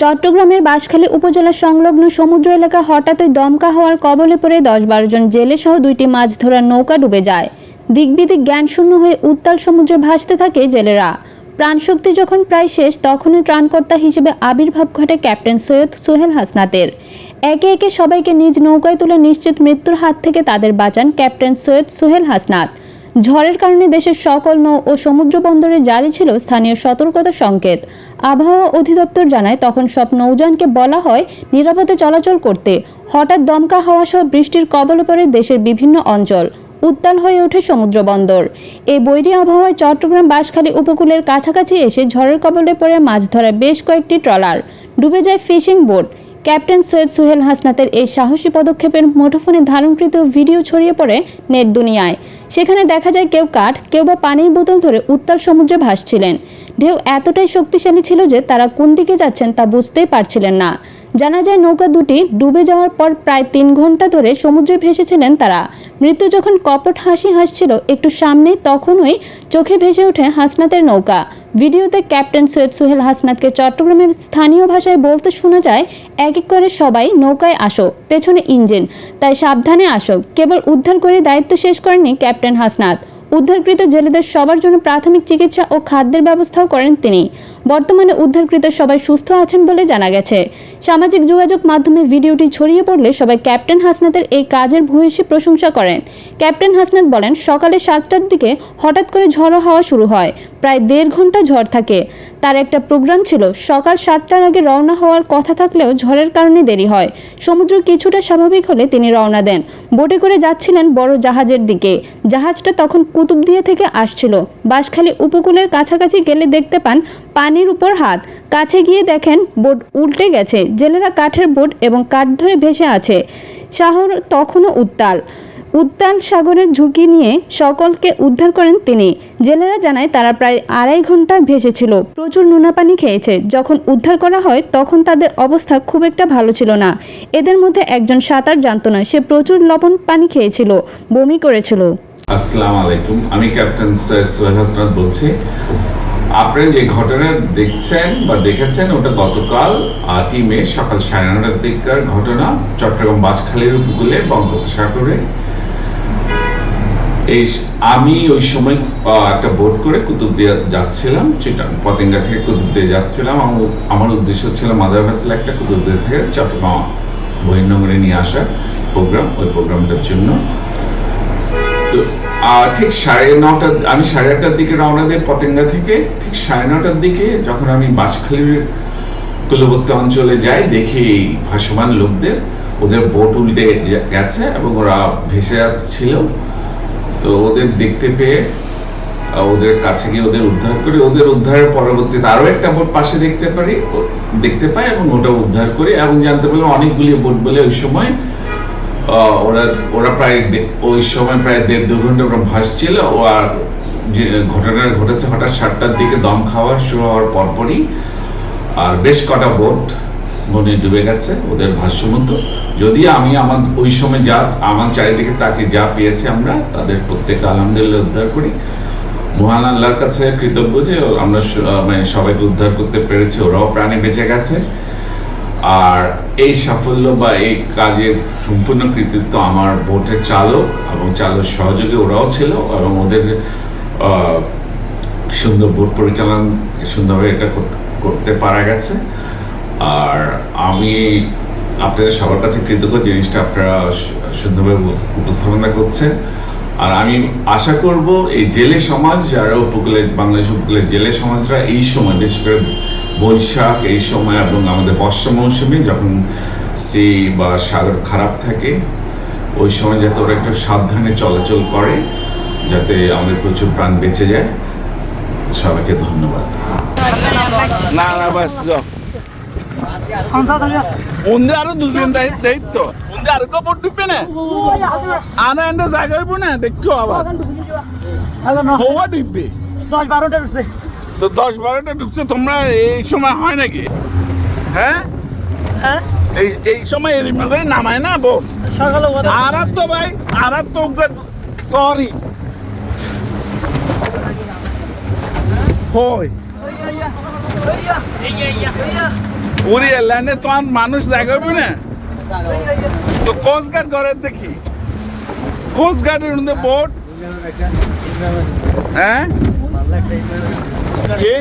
চট্টগ্রামের বাঁশখালী উপজেলা সংলগ্ন সমুদ্র এলাকা হঠাৎই দমকা হওয়ার কবলে পড়ে দশ বারো জন জেলে সহ দুইটি মাছ ধরার নৌকা ডুবে যায়। দিকবিদিক জ্ঞানশূন্য হয়ে উত্তাল সমুদ্রে ভাসতে থাকে জেলেরা। প্রাণশক্তি যখন প্রায় শেষ, তখনই ত্রাণকর্তা হিসেবে আবির্ভাব ঘটে ক্যাপ্টেন সৈয়দ সোহেল হাসনাতের। একে একে সবাইকে নিজ নৌকায় তুলে নিশ্চিত মৃত্যুর হাত থেকে তাদের বাঁচান ক্যাপ্টেন সৈয়দ সোহেল হাসনাত। ঝড়ের কারণে দেশের সকল নৌ ও সমুদ্র বন্দরে জারি ছিল স্থানীয় সতর্কতা সংকেত। আবহাওয়া অধিদপ্তর জানায়, তখন সব নৌযানকে বলা হয়, নিরাপদে চলাচল করতে। হঠাৎ দমকা হাওয়া সহ বৃষ্টির কবলে পড়ে দেশের বিভিন্ন অঞ্চল। উত্তাল হয়ে ওঠে সমুদ্র বন্দর। এই বৈরী আবহাওয়ায় চট্টগ্রাম বাঁশখালী উপকূলের কাছাকাছি এসে ঝড়ের কবলে পড়ে মাছ ধরা বেশ কয়েকটি ট্রলার। ডুবে যায় fishing boat. Captain Syed Suhel হাসনাতের এই সাহসী পদক্ষেপের মুঠোফোনে ধারণকৃত ভিডিও ছড়িয়ে পড়ে নেট দুনিয়ায়। সেখানে দেখা যায় কেউ কাঠ, কেউ বা পানির বোতল ধরে উত্তাল সমুদ্রে ভাসছিলেন। ঢেউ এতটাই শক্তিশালী ছিল যে তারা কোন দিকে যাচ্ছেন তা বুঝতেই পারছিলেন না। জানা যায় নৌকা দুটি ডুবে যাওয়ার পর প্রায় তিন ঘণ্টা ধরে সমুদ্রে ভেসেছিলেন তারা। মৃত্যু যখন কপট হাসি হাসছিল একটু সামনে তখনই চোখে ভেসে ওঠে হাসনাতের নৌকা। ভিডিওতে ক্যাপ্টেন সৈয়দ সোহেল হাসনাতকে চট্টগ্রামের স্থানীয় ভাষায় বলতে শোনা যায়, এক এক করে সবাই নৌকায় আসো, পেছনে ইঞ্জিন। তাই সাবধানে আসো। কেবল উদ্ধার করে দায়িত্ব শেষ করেননি ক্যাপ্টেন হাসনাত। উদ্ধারকৃত জেলেদের সবার জন্য প্রাথমিক চিকিৎসা ও খাদ্যের ব্যবস্থাও করেন তিনি। বর্তমানে উদ্ধারকৃত সবাই সুস্থ আছেন বলে জানা গেছে। সামাজিক যোগাযোগ মাধ্যমে ভিডিওটি ছড়িয়ে পড়লে সবাই ক্যাপ্টেন হাসনাতের এই কাজের ভূয়সী প্রশংসা করেন। ক্যাপ্টেন হাসনাত বলেন, সকালে সাতটার দিকে হঠাৎ করে ঝড়ো হাওয়া শুরু হয়, প্রায় দেড় ঘণ্টা ঝড় থাকে। তার একটা প্রোগ্রাম ছিল, সকাল সাতটার আগে রওনা হওয়ার কথা থাকলেও ঝড়ের কারণে দেরি হয়। সমুদ্র কিছুটা স্বাভাবিক হলে তিনি রওনা দেন। বোটে করে যাচ্ছিলেন বড় জাহাজের দিকে। জাহাজটা তখন কুতুব দিয়ে থেকে আসছিল। বাঁশখালী উপকূলের কাছাকাছি গেলে দেখতে পান পানির উপর হাত। কাছে গিয়ে দেখেন বোট উল্টে গেছে। জেলেরা কাঠের বোট এবং কাঠ ধরে ভেসে আছে। শাহর তখনও উত্তাল। উত্তাল সাগরের ঝুঁকি নিয়ে সকলকে উদ্ধার করেন তিনি। জেলেরা জানায়, তারা প্রায় আড়াই ঘণ্টা ভেসেছিল। প্রচুর নোনা পানি খেয়েছে। যখন উদ্ধার করা হয়, তখন তাদের অবস্থা খুব একটা ভালো ছিল না। এদের মধ্যে একজন সাঁতার জানতো না। সে প্রচুর লবণ পানি খেয়েছিল। বমি করেছিল। আসসালামু আলাইকুম। আমি ক্যাপ্টেন সৈয়দ সোহেল বলছি। আপনারা যে ঘটনা দেখছেন বা দেখেছেন, ওটা গতকাল আটই মে সকাল সাড়ে নটার দিককার ঘটনা চট্টগ্রাম বাসখালীর উপকূলে বঙ্গোপসাগরে। এই আমি ওই সময় একটা বোট করে কুতুব কুতুবদিয়া যাচ্ছিলাম, চিটাং, পতেঙ্গা থেকে কুতুবদিয়া যাচ্ছিলাম। আমার উদ্দেশ্য ছিল মাদার ভেসেল একটা কুতুবদিয়া থেকে চট্টগ্রাম, বহির্নগরে নিয়ে আসার প্রোগ্রাম, ওই প্রোগ্রামটার জন্য। তো ঠিক সাড়ে নটা আমি সাড়ে আটটার দিকে রওনা দিই পতেঙ্গা থেকে ঠিক সাড়ে নটার দিকে যখন আমি বাঁশখালীর কুলবর্তী অঞ্চলে যাই, দেখি ভাসমান লোকদের, ওদের বোট উল্টে গেছে এবং ওরা ভেসে যাচ্ছিল। তো ওদের দেখতে পেয়ে ওদের কাছে গিয়ে ওদের উদ্ধার করি। ওদের উদ্ধারের পরবর্তীতে আরও একটা বোট পাশে দেখতে পারি। দেখতে পাই এবং ওটা উদ্ধার করি। এবং জানতে পারলাম অনেকগুলি বোট বলে ওই সময় ওরা ওরা প্রায় ওই সময় প্রায় দেড় দু ঘণ্টা ওরা ভাসছিল। ও আর যে ঘটনা ঘটেছে হঠাৎ সাতটার দিকে দম খাওয়া শুরু হওয়ার পরপরই। আর বেশ কটা বোট বনে ডুবে গেছে, ওদের ভাষ্যমতো যদি আমি আমার, ওই সময় যা, আমার চারিদিকে তাকে যা পেয়েছি আমরা, তাদের প্রত্যেক আলহামদুলিল্লাহ উদ্ধার করি। মহান আল্লাহর কাছে কৃতজ্ঞ যে আমরা মানে সবাইকে উদ্ধার করতে পেরেছি, ওরাও প্রাণে বেঁচে গেছে। আর এই সাফল্য বা এই কাজের সম্পূর্ণ কৃতিত্ব আমার বোটের চালক এবং চালক সহযোগী ওরাও ছিল এবং ওদের সুন্দর বোট পরিচালন সুন্দরভাবে এটা করতে পারা গেছে। আর আমি আপনাদের সবার কাছে কৃতজ্ঞ জিনিসটা আপনারা সুন্দরভাবে উপস্থাপনা করছেন। আর আমি আশা করব এই জেলে সমাজ, যারা উপকূলে, বাংলাদেশ উপকূলের জেলে সমাজরা এই সময়, বিশেষ করে বৈশাখ এই সময় এবং আমাদের বর্ষা মৌসুমে যখন সি বা সাগর খারাপ থাকে, ওই সময় যাতে ওরা একটু সাবধানে চলাচল করে, যাতে আমাদের প্রচুর প্রাণ বেঁচে যায়। সবাইকে ধন্যবাদ। না না, বাস ಮುಂದೆ আরো দুজন দায়িত্ব দায়িত্ব ಮುಂದೆ আরো বোট ডুববে না আনা এন্ডে জায়গা হইব না দেখো আবার হওয়া ডুববে দশ বারোটা উঠছে তো দশ বারোটা ঢুকছে তোমরা এই সময় হয় নাকি হ্যাঁ হ্যাঁ এই এই সময় এরকম করে নামায় না বো সকালে ওদের আর আর তো ভাই আর আর তো সরি কই উড়ি ল্যান্ডে তোমার মানুষ জায়গা হইব না। তো কোস্ট গার্ড করে দেখি। কোস্ট গার্ডের মধ্যে বোট হ্যাঁ? কি?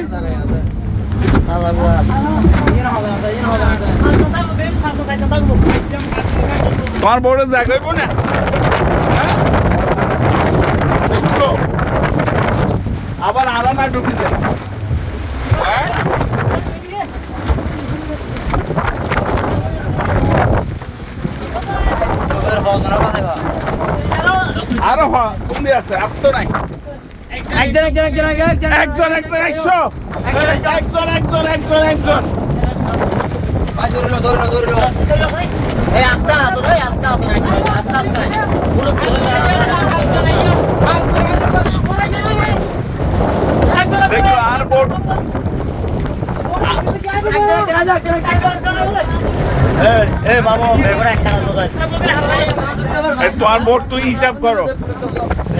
তোমার বোর্ডে জায়গা না? হ্যাঁ? আবার না ঢুকিছে হ্যাঁ? আরও হ কোন আছে আর তো নাই একজন একজন একজন একজন একজন একজন একশো একজন একজন একজন একজন দেখো আর বোর্ড এ বাবু একটা রান্না বোর্ড তুই হিসাব করো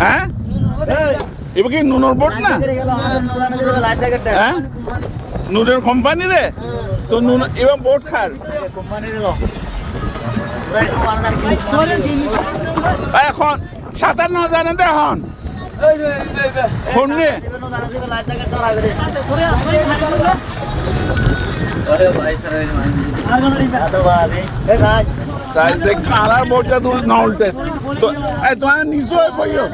হ্যাঁ? এবার কি নুনোর বোর্ড হ্যাঁ? নুনের কোম্পানি রে তো নুন এবার বোর্ড খার। কোম্পানির এখন সাঁতার না জানে তো এখন। না। উল্টে। তো তোমার নিচু হয়ে পড়িও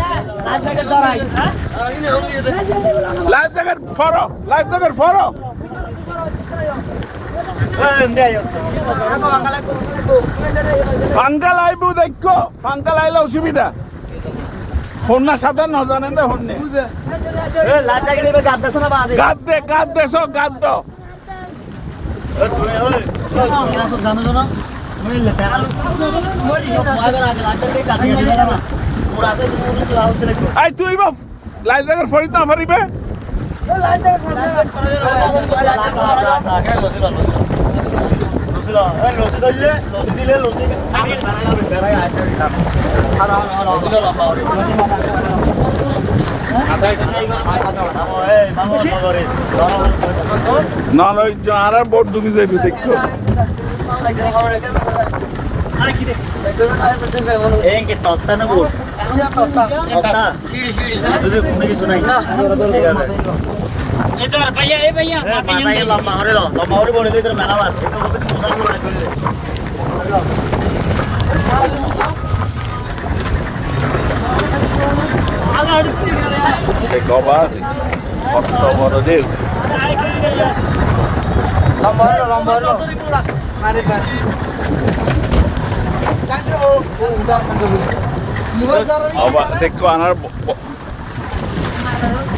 লাইফ জ্যাকেট ফরো লাইফ জ্যাকেট ফরো। ফাঙ্কা লাইব দেখো ফাঙ্কা লাইলে অসুবিধা। ফোন না সাঁতার না জানেন তো ফোন নিয়ে এ লাইব্রেরি দিবে গাদ দেছ না বাদে গাদ দে গাদ দে। সব গাদ দো এই তুই ফরিত না ফারিবে না আর বোর্ড ডুবি যাবি দেখো তত্তা না বল তত্তা শুধু ঘুমে কিছু নাই হরে লো লম্বা হরে বলে দিতে মেলা মার এটা বলতে সুন্দর করে রাখবে দেখো বাস কত বড় দেব আবার দেখো আনার ব- ব- সাঁতার না জানে দেখবি এই লসি মেলা মার লম্বা হরে দিতে আবার লসি মেলা মার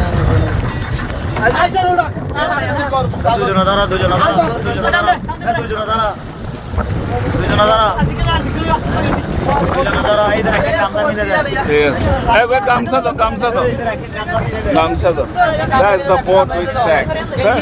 দুজন ধরা দুজন ধরা দুজন ধরা দুজন ধরা দুজন ধরা দুজন ধরা Gamsa দেখ একটা কামটা মিলে যায় ঠিক আছে এই